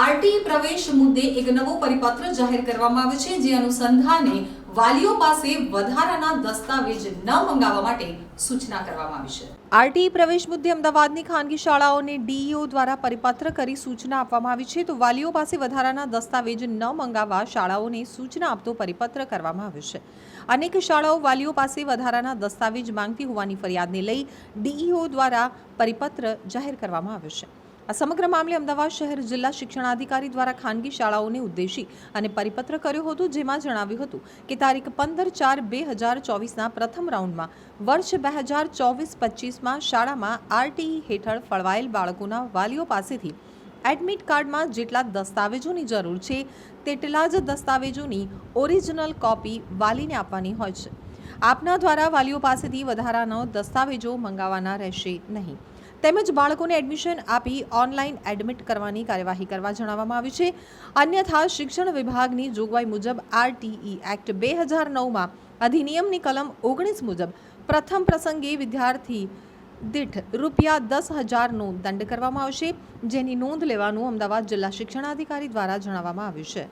RT પ્રવેશ મુદ્દે એક નવો પરિપત્ર જાહેર કરવામાં આવ્યો છે, જે અનુસંધાને વાલીઓ પાસે વધારાના દસ્તાવેજ ન મંગાવવા માટે સૂચના કરવામાં આવી છે. આરટી પ્રવેશ મુદ્દે અમદાવાદની ખાનગી શાળાઓને ડીઈઓ દ્વારા પરિપત્ર કરી સૂચના આપવામાં આવી છે, તો વાલીઓ પાસે વધારાના દસ્તાવેજ ન મંગાવવા શાળાઓને સૂચના આપતો પરિપત્ર કરવામાં આવ્યો છે. અનેક શાળાઓ વાલીઓ પાસે વધારાના દસ્તાવેજ માંગતી હોવાની ફરિયાદને લઈ ડીઈઓ દ્વારા પરિપત્ર જાહેર કરવામાં આવ્યો છે. આ સમગ્ર મામલે અમદાવાદ શહેર જિલ્લા શિક્ષણાધિકારી દ્વારા ખાનગી શાળાઓને ઉદ્દેશી અને પરિપત્ર કર્યો હતો, જેમાં જણાવ્યું હતું કે તારીખ પંદર ચાર બે હજાર ચોવીસના પ્રથમ રાઉન્ડમાં વર્ષ બે હજાર ચોવીસ પચીસમાં શાળામાં આરટીઈ હેઠળ ફળવાયેલ બાળકોના વાલીઓ પાસેથી એડમિટ કાર્ડમાં જેટલા દસ્તાવેજોની જરૂર છે, તેટલા જ દસ્તાવેજોની ઓરિજિનલ કોપી વાલીને આપવાની હોય છે. આપના દ્વારા વાલીઓ પાસેથી વધારાનો દસ્તાવેજો મંગાવવાના રહેશે નહીં. તેમજ બાળકોને એડમિશન આપી ઓનલાઈન એડમિટ કરવાની કાર્યવાહી કરવા જણાવવામાં આવ્યું છે. અન્યથા શિક્ષણ વિભાગની જોગવાઈ મુજબ આરટીઈ એક્ટ બે હજાર નવમાં અધિનિયમની કલમ ઓગણીસ મુજબ પ્રથમ પ્રસંગે વિદ્યાર્થી દીઠ રૂપિયા દસ હજારનો દંડ કરવામાં આવશે, જેની નોંધ લેવાનું અમદાવાદ જિલ્લા શિક્ષણાધિકારી દ્વારા જણાવવામાં આવ્યું છે.